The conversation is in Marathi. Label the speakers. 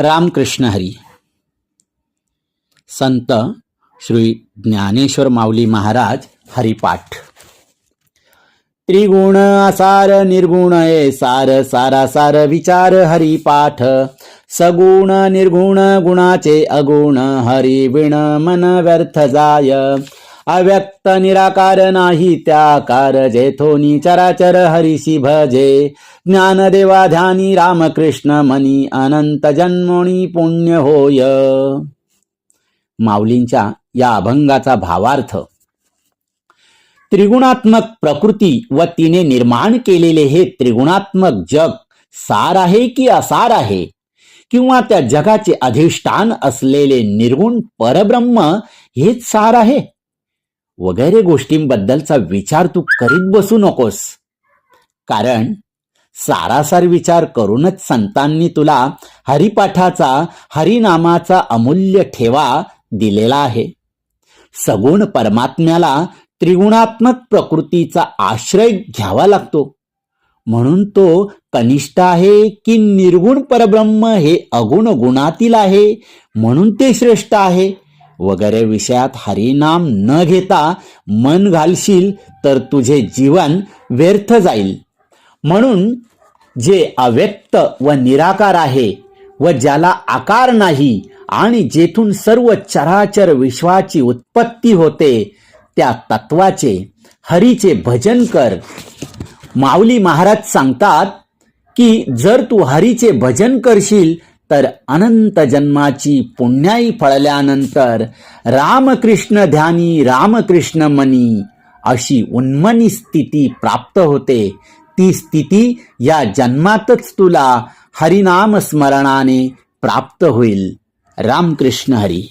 Speaker 1: रामकृष्ण हरी. संत श्री ज्ञानेश्वर माऊली महाराज हरिपाठ. त्रिगुण असार निर्गुण ए सार सारा सार विचार हरिपाठ. सगुण निर्गुण गुणाचे अगुण हरिविण मन व्यर्थ जाय. अव्यक्त निराकार नाही त्याकार जेथोनी चराचर हरिसी भजे. ज्ञानदेवा ध्यानी रामकृष्ण मनी अनंत जन्मोणी पुण्य होय. माऊलींच्या या अभंगाचा भावार्थ त्रिगुणात्मक प्रकृती व तिने निर्माण केलेले हे त्रिगुणात्मक जग सार आहे की असार आहे? किंवा त्या जगाचे अधिष्ठान असलेले निर्गुण परब्रह्म हेच सार आहे? वगैरे गोष्टींबद्दलचा विचार तू करीत बसू नकोस. कारण सारासार विचार करूनच संतांनी तुला हरिपाठाचा हरिनामाचा अमूल्य ठेवा दिलेला आहे. सगुण परमात्म्याला त्रिगुणात्मक प्रकृतीचा आश्रय घ्यावा लागतो. म्हणून तो कनिष्ठ आहे की निर्गुण परब्रह्म हे अगुण गुणातील आहे म्हणून ते श्रेष्ठ आहे. वगैरे विषयात हरिनाम न घेता मन घालशील तर तुझे जीवन व्यर्थ जाईल. म्हणून जे अव्यक्त व निराकार आहे व ज्याला आकार नाही आणि जेथून सर्व चराचर विश्वाची उत्पत्ती होते त्या तत्वाचे हरीचे भजन कर. माऊली महाराज सांगतात की जर तू हरीचे भजन करशील तर अनंत जन्माची पुण्याई फळल्यानंतर रामकृष्ण ध्यानी रामकृष्ण मनी अशी उन्मनी स्थिती प्राप्त होते. ती स्थिती या जन्मातच तुला हरिनाम स्मरणाने प्राप्त होईल. रामकृष्ण हरी.